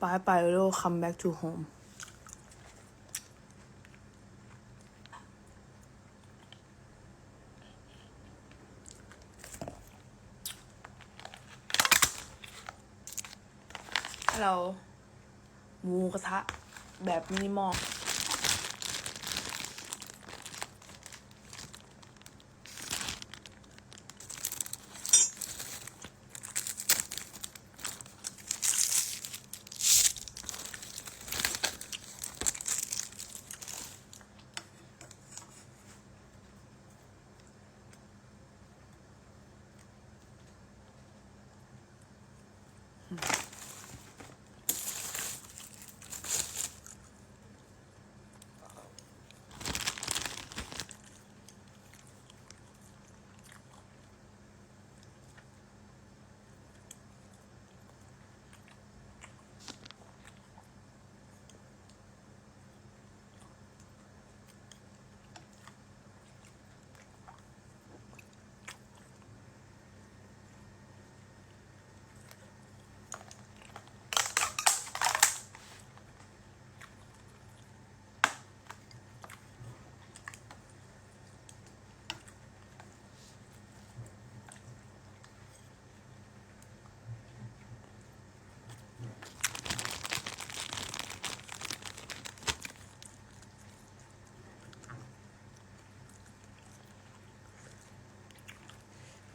Bye bye little come back to home ฮัลโหลหมูกระทะแบบมินิมอล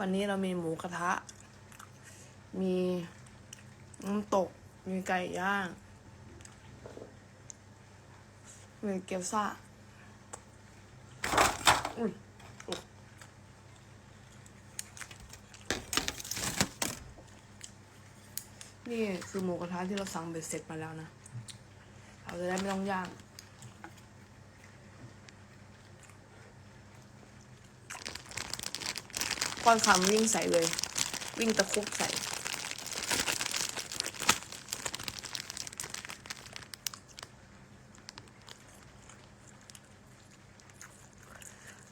วันนี้เรามีหมูกระทะ มีน้ำตก มีไก่ย่าง มีเกี๊ยวซ่าอุ๊ยอุ๊ยนี่คือหมูกระทะที่เราสั่งเบ็ดเสร็จมาแล้วนะ เราจะได้ไม่ต้องย่าง ป้อนคำวิ่งใส่เลย วิ่งตะคุบใส่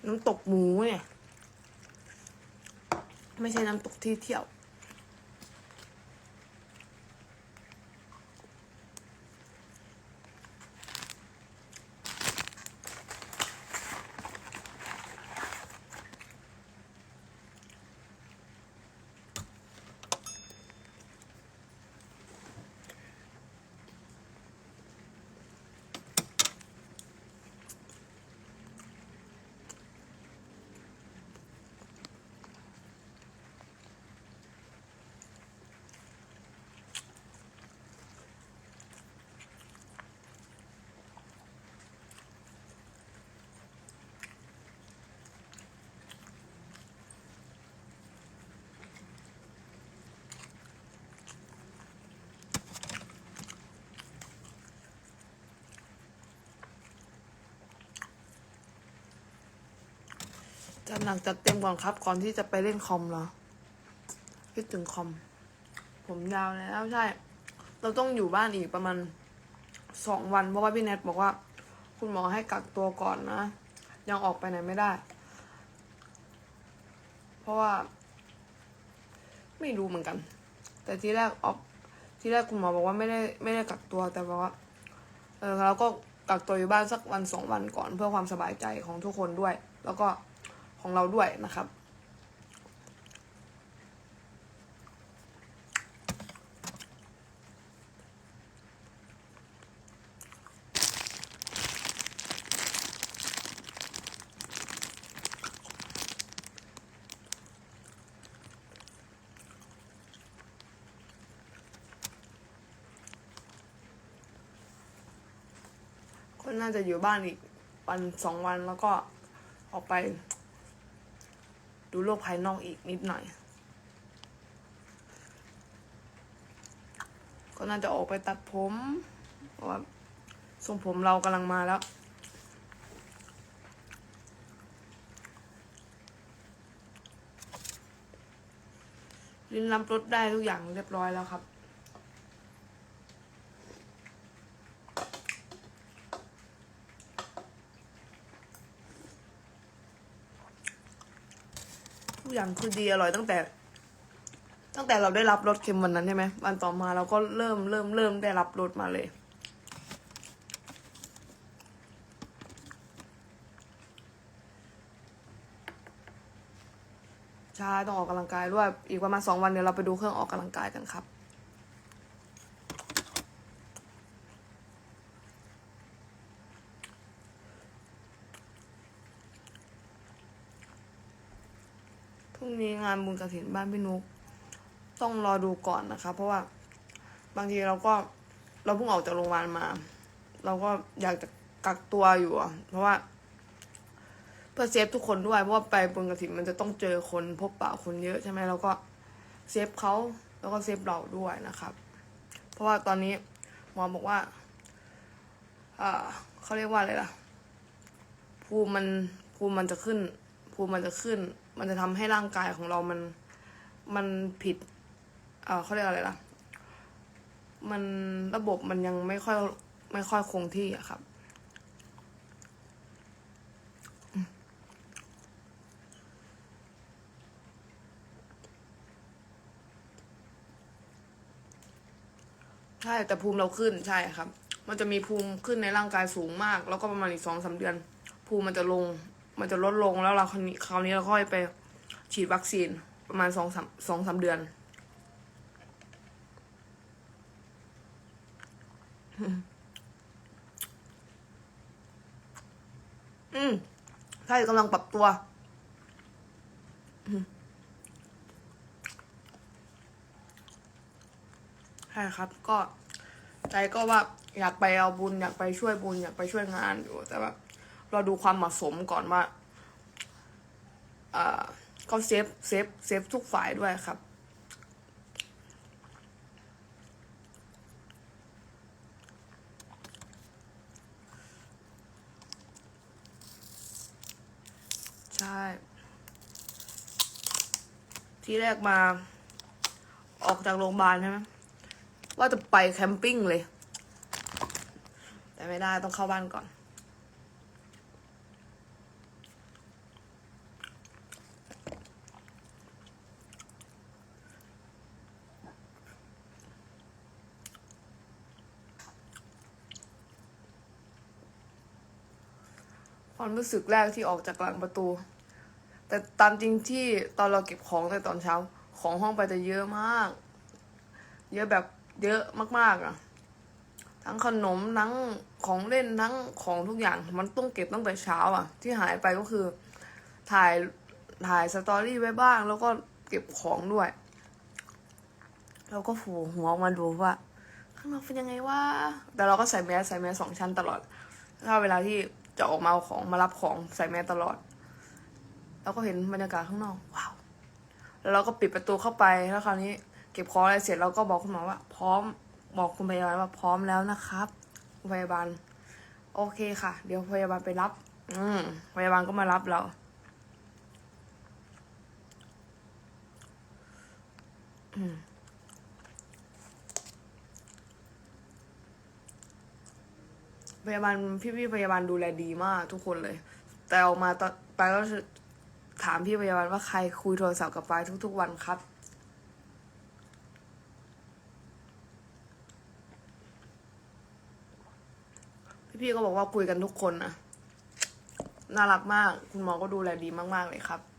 น้ำตกหมูเนี่ย ไม่ใช่น้ำตกที่เที่ยว จัดหนักจัดเต็มก่อนครับ ก่อนที่จะไปเล่นคอมเหรอคิดถึงคอม ผมยาวแล้วใช่ เราต้องอยู่บ้านอีกประมาณสองวัน เพราะว่าพี่แนทบอกว่า คุณหมอให้กักตัวก่อนนะ ยังออกไปไหนไม่ได้ เพราะว่า ไม่รู้เหมือนกัน แต่ทีแรกออกทีแรกคุณหมอบอกว่าไม่ได้ไม่ได้กักตัวแต่บอกว่า เออเราก็กักตัวอยู่บ้านสักวันสองวันก่อนเพื่อความสบายใจของทุกคนด้วย แล้วก็ ของเราด้วยนะครับ ก็น่าจะอยู่บ้านอีกวันสองวันแล้วก็ออกไป ดูโลกภายนอกอีกนิดหน่อย ก็น่าจะออกไปตัดผมเพราะว่าทรงผมเรากำลังมาแล้วลิ้นรับรสได้ทุกอย่างเรียบร้อยแล้วครับ กอย่างคือดีอร่อยตั้งแต่ ตั้งแต่เราได้รับรสเค็มวันนั้นใช่ไหมวันต่อมาเราก็เริ่มเริ่มเริ่มได้รับรสมาเลยใช่ต้องออกกำลังกายด้วย อีกประมาณสองวันเดี๋ยวเราไปดูเครื่องออกกำลังกายกันครับ งนี้งานบุญกระถินบ้านพี่นุก ต้องรอดูก่อนนะคะ เพราะว่าบางทีเราก็เราเพิ่งออกจากโรงพยาบาลมา เราก็อยากจะกักตัวอยู่อะเพราะว่าเพื่อเซฟทุกคนด้วยเพราะว่าไปบุญกระถินมันจะต้องเจอคนพบปะคนเยอะใช่ไหมเราก็เซฟเขาแล้วก็เซฟเราด้วยนะครับ เพราะว่าตอนนี้หมอบอกว่าอ่าเขาเรียกว่าอะไรล่ะ ภูมิมันภูมิมันจะขึ้น ภูมิมันจะขึ้น มันจะทำให้ร่างกายของเรามัน มันผิด เออเขาเรียกอะไรล่ะ มันระบบมันยังไม่ค่อยไม่ค่อยคงที่อะครับใช่แต่ภูมิเราขึ้นใช่ครับ มันจะมีภูมิขึ้นในร่างกายสูงมาก แล้วก็ประมาณอีกสองสาเดือน ภูมิมันจะลง มันจะลดลงแล้วเราคราวนี้คราวนี้เราค่อยไปฉีดวัคซีนประมาณสองสามสองสามเดือน อืมใช่กำลังปรับตัวใช่ครับ ก็ใจก็ว่าอยากไปเอาบุญ อยากไปช่วยบุญ อยากไปช่วยงานอยู่แต่ว่า เราดูความเหมาะสมก่อนว่าอ่าก็เซฟเซฟเซฟทุกฝ่ายด้วยครับใช่ที่แรกมาออกจากโรงพยาบาลใช่ไหมว่าจะไปแคมปิ้งเลย แต่ไม่ได้ต้องเข้าบ้านก่อน ความรู้สึกแรกที่ออกจากหลังประตู แต่ตามจริงที่ตอนเราเก็บของในตอนเช้า ของห้องไปจะเยอะมาก เยอะแบบเยอะมากๆอะ ทั้งขนมทั้งของเล่นทั้งของทุกอย่าง มันต้องเก็บตั้งแต่เช้า อะ ที่หายไปก็คือ ถ่ายถ่ายสตอรี่ไว้บ้าง แล้วก็เก็บของด้วยเราก็ผูหัวออกมาดูว่าข้างนอกเป็นยังไงวะแต่เราก็ใส่แมสใส่แมสสองชั้นตลอด ถ้าเวลาที่ จะออกมาเอาของมารับของใส่แมสตลอด แล้วก็เห็นบรรยากาศข้างนอกว้าวแล้วเราก็ปิดประตูเข้าไปแล้วคราวนี้เก็บของอะไรเสร็จเราก็บอกคุณหมอว่า พร้อมบอกคุณพยาบาลว่าพร้อมแล้วนะครับพยาบาล โอเคค่ะ เดี๋ยวพยาบาลไปรับ อืมพยาบาลก็มารับเราอืม พยาบาลพี่ๆพยาบาลดูแลดีมากทุกคนเลย แต่ออกมาตอนไปก็ถามพี่พยาบาลว่าใครคุยโทรศัพท์กับไปทุก ๆ วันครับ พี่ๆก็บอกว่าคุยกันทุกคนนะน่ารักมาก คุณหมอก็ดูแลดีมาก ๆ เลยครับ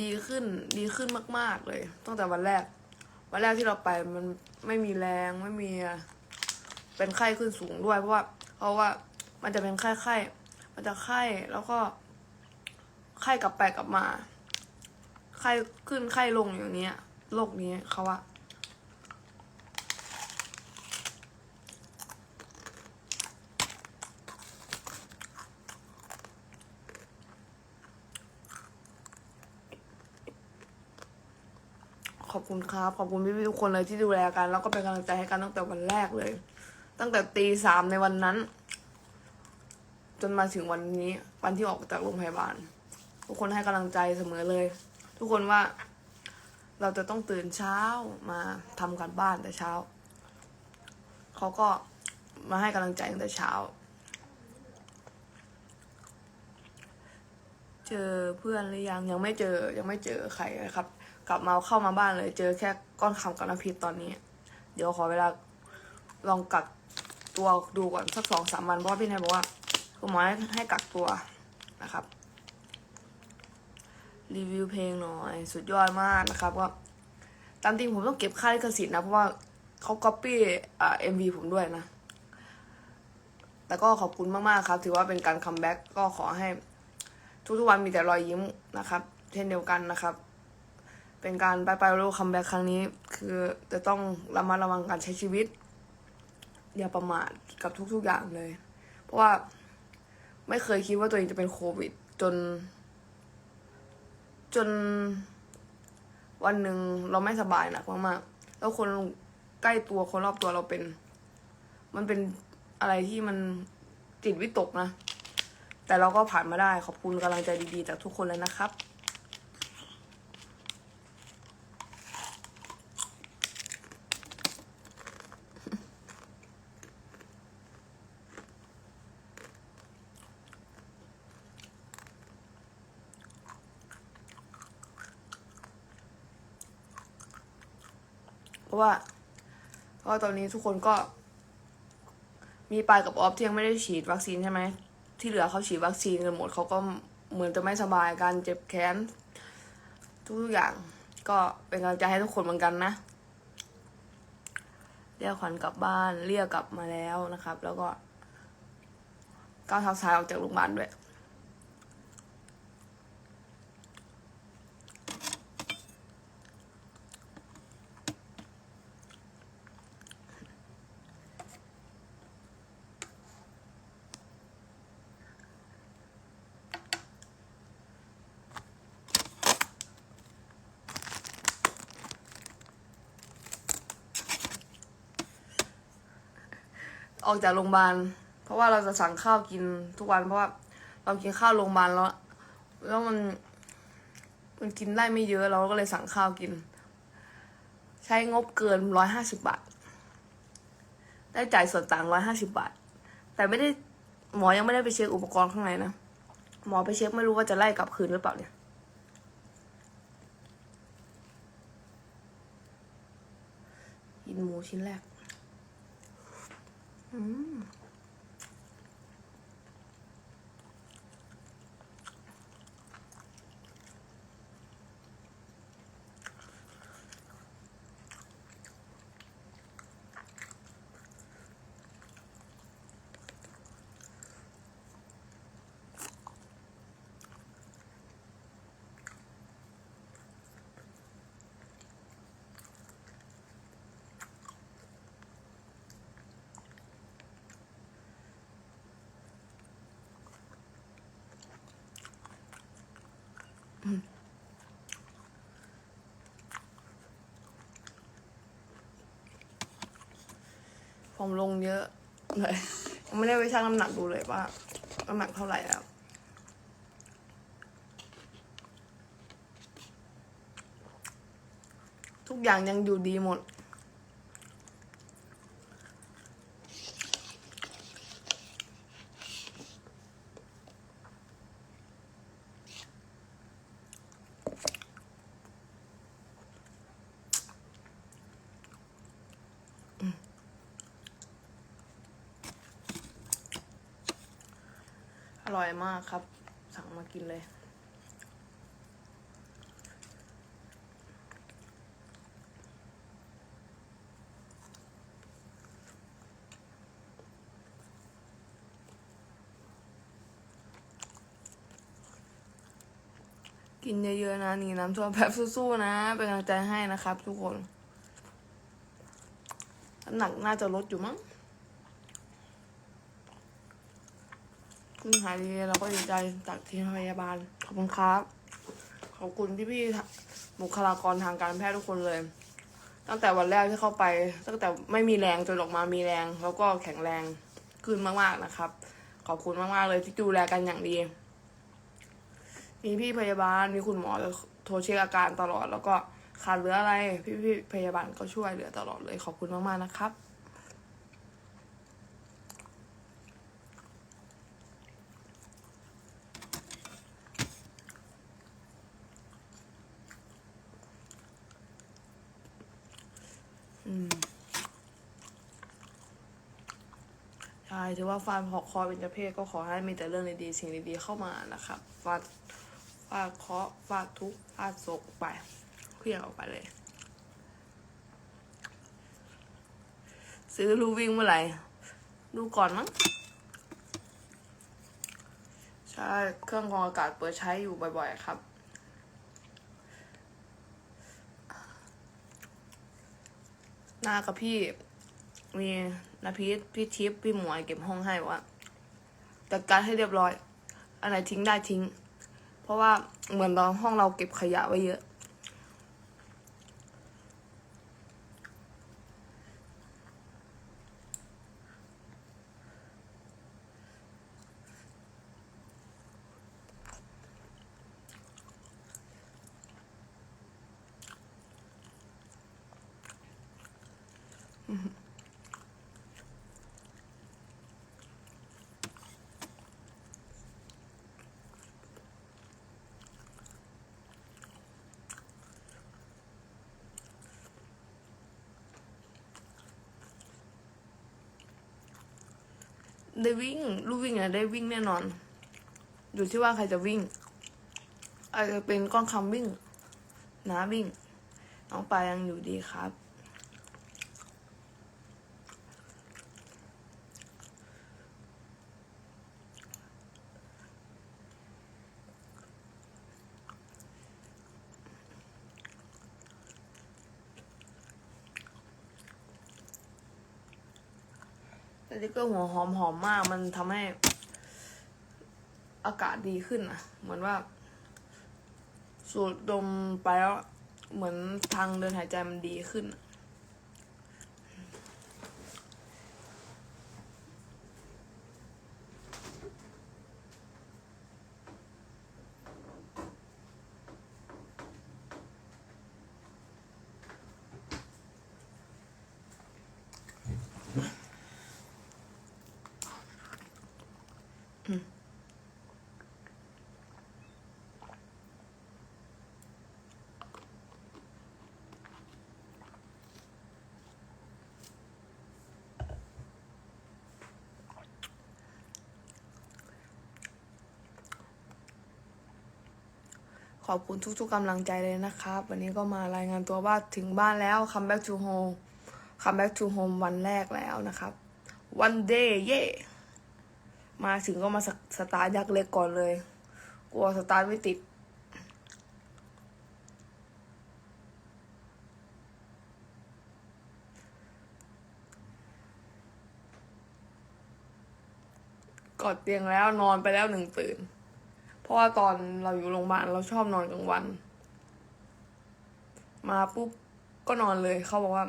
ดีขึ้นดีขึ้นมาก ๆ เลย ตั้งแต่วันแรก วันแรกที่เราไปมันไม่มีแรงไม่มี เป็นไข้ขึ้นสูงด้วย เพราะว่า เพราะว่ามันจะเป็นไข้ไข้มันจะไข้แล้วก็ ไข้กลับไปกลับมา ไข้ขึ้นไข้ลงอย่างเนี้ยโรคนี้เขาว่า ขอบคุณครับ ขอบคุณพี่ๆทุกคนเลยที่ดูแลกัน แล้วก็เป็นกำลังใจให้กันตั้งแต่วันแรกเลย ตั้งแต่ตีสามในวันนั้น จนมาถึงวันนี้วันที่ออกจากโรงพยาบาล ทุกคนให้กำลังใจเสมอเลย ทุกคนว่า เราจะต้องตื่นเช้ามาทำการบ้านแต่เช้าเขาก็มาให้กำลังใจตั้งแต่เช้าเจอเพื่อนหรือยังยังไม่เจอยังไม่เจอใครเลยครับ กลับมาเข้ามาบ้านเลย เจอแค่ก้อนคำกับน้ำพริกตอนนี้ เดี๋ยวขอเวลาลองกักตัวดูก่อนสักสองสามวันเพราะพี่นายบอกว่าคุณหมอให้กักตัวนะครับ รีวิวเพลงหน่อย สุดยอดมากนะครับก็ตามจริงผมต้องเก็บค่าลิขสิทธิ์นะ เพราะว่าเขาก๊อปปี้อ่าเอ็มวีผมด้วยนะ แต่ก็ขอบคุณมากๆครับ ถือว่าเป็นการคัมแบ็กก็ขอให้ ทุกๆวันมีแต่รอยยิ้มนะครับ เช่นเดียวกันนะครับ เป็นการไปไปโลคัมแบ็กครั้งนี้ คือจะต้องระมัดระวังการใช้ชีวิต อย่าประมาทกับทุก ๆอย่างเลย เพราะว่าไม่เคยคิดว่าตัวเองจะเป็นโควิด จน จนวันหนึ่งเราไม่สบายหนักมากๆแล้วคนใกล้ตัวคนรอบตัวเราเป็น มันเป็นอะไรที่มันจิตวิตกนะ แต่เราก็ผ่านมาได้ขอบคุณกำลังใจดีๆ จากทุกคนเลยนะครับ ว่าเพราะตอนนี้ทุกคนก็ มีปายกับออฟที่ยังไม่ได้ฉีดวัคซีนใช่ไหมที่เหลือเขาฉีดวัคซีนกันหมดเขาก็เหมือนจะไม่สบายการเจ็บแขนทุกอย่างก็เป็นกำลังใจให้ทุกคนเหมือนกันนะเรียกขวัญกลับบ้านเรียกกลับมาแล้วนะครับ แล้วก็ก้าวเท้าซ้ายออกจากโรงพยาบาลด้วย ออกจากโรงพยาบาล เพราะว่าเราจะสั่งข้าวกินทุกวัน เพราะว่าเรากินข้าวโรงพยาบาลแล้วแล้วมัน มันกินได้ไม่เยอะเราก็เลยสั่งข้าวกิน ใช้งบเกินร้อยห้าสิบบาท ได้จ่ายส่วนต่างร้อยห้าสิบาท แต่ไม่ได้หมอยังไม่ได้ไปเช็คอุปกรณ์ข้างในนะหมอไปเช็คไม่รู้ว่าจะไล่กลับคืนหรือเปล่าเนี่ยกินหมูชิ้นแรก อื ผมลงเยอะเลยยังไม่ได้ไปชั่งน้ำหนักดูเลยว่าน้ำหนักเท่าไหร่แล้วทุกอย่างยังอยู่ดีหมด ร่อยมากครับ สั่งมากินเลย กินเยอะๆนะนี่น้ำท่วมแบบสู้ๆนะ เป็นกำลังใจให้นะครับทุกคนน้ำหนักน่าจะลดอยู่มั้ง คุณหายดีเราก็ดีใจจากทีมพยาบาล ขอบคุณครับ ขอบคุณพี่ๆบุคลากรทางการแพทย์ทุกคนเลย ตั้งแต่วันแรกที่เข้าไป ตั้งแต่ไม่มีแรงจนออกมามีแรง แล้วก็แข็งแรงขึ้นมากๆนะครับ ขอบคุณมากๆเลยที่ดูแลกันอย่างดี มีพี่พยาบาล มีคุณหมอโทรเช็คอาการตลอด แล้วก็ขาดเหลืออะไร พี่พี่พยาบาลก็ช่วยเหลือตลอดเลย ขอบคุณมากๆนะครับ ช่ถือว่าฟาดหอกคอเป็นเจเพศก็ขอให้มีแต่เรื่องดีๆสิ่งดีๆเข้ามานะครับฟาดฟาดเคาะฟาดทุกฟาดโศกไปเคลี่ยงออกไปเลย ซื้อรูวิ่งเมื่อไหร่ดูก่อนมั้งใช่เครื่องกรองอากาศเปิดใช้อยู่บ่อยๆครับหน้ากับพี่ มีนาพีพี่ทิพย์พี่หมวยเก็บห้องให้ว่าจัดการให้เรียบร้อย อะไรทิ้งได้ทิ้ง เพราะว่าเหมือนเราห้องเราเก็บขยะไว้เยอะ ได้วิ่งลูกวิ่งอะได้วิ่งแน่นอน อยู่ที่ว่าใครจะวิ่ง อาจจะเป็นก้อนคำวิ่ง น้าวิ่ง น้องปลายังอยู่ดีครับ แต่ที่ก็หัวหอมหอมมาก มันทำให้อากาศดีขึ้นอะ เหมือนว่า สูดดมไปแล้ว เหมือนทางเดินหายใจมันดีขึ้นอะ ขอบคุณทุกๆกำลังใจเลยนะครับ วันนี้ก็มารายงานตัวว่าถึงบ้านแล้ว come back to home come back to home วันแรกแล้วนะครับ one day เย่มาถึงก็มาสสตาร์ทยักษ์เล็กก่อนเลย กลัวสตาร์ทไม่ติดกอดเตียงแล้วนอนไปแล้วหนึ่งตื่น ราะว่าตอนเราอยู่โรงพยาบาลเราชอบนอนกลางวัน มาปุ๊บก็นอนเลยเขาบอกว่า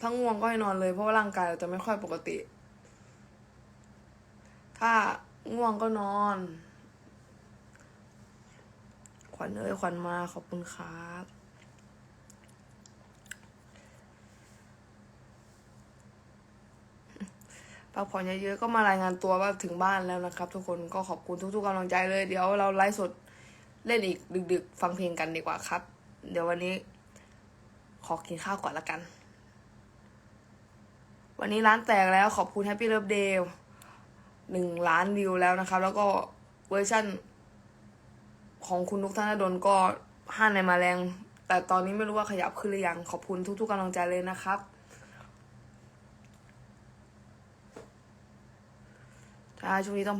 ถ้าง่วงก็ให้นอนเลย เพราะว่าร่างกายเราจะไม่ค่อยปกติ ถ้าง่วงก็นอน ขวัญเอ้ยขวัญมาขอบคุณครับ พักผ่อนเยอะๆก็มารายงานตัวว่าถึงบ้านแล้วนะครับ ทุกคนก็ขอบคุณทุกๆกำลังใจเลย เดี๋ยวเราไลฟ์สดเล่นอีกดึก ๆ ฟังเพลงกันดีกว่าครับ เดี๋ยววันนี้ ขอกินข้าวก่อนละกัน วันนี้ร้านแตกแล้วขอบคุณ Happy Love Day หนึ่งล้านวิวแล้วนะครับ แล้วก็เวอร์ชั่น ของคุณนุกธนดลก็ห้าในมาแรง แต่ตอนนี้ไม่รู้ว่าขยับขึ้นหรือยังขอบคุณทุกๆกำลังใจเลยนะครับ ใช่ช่วงนี้ต้อง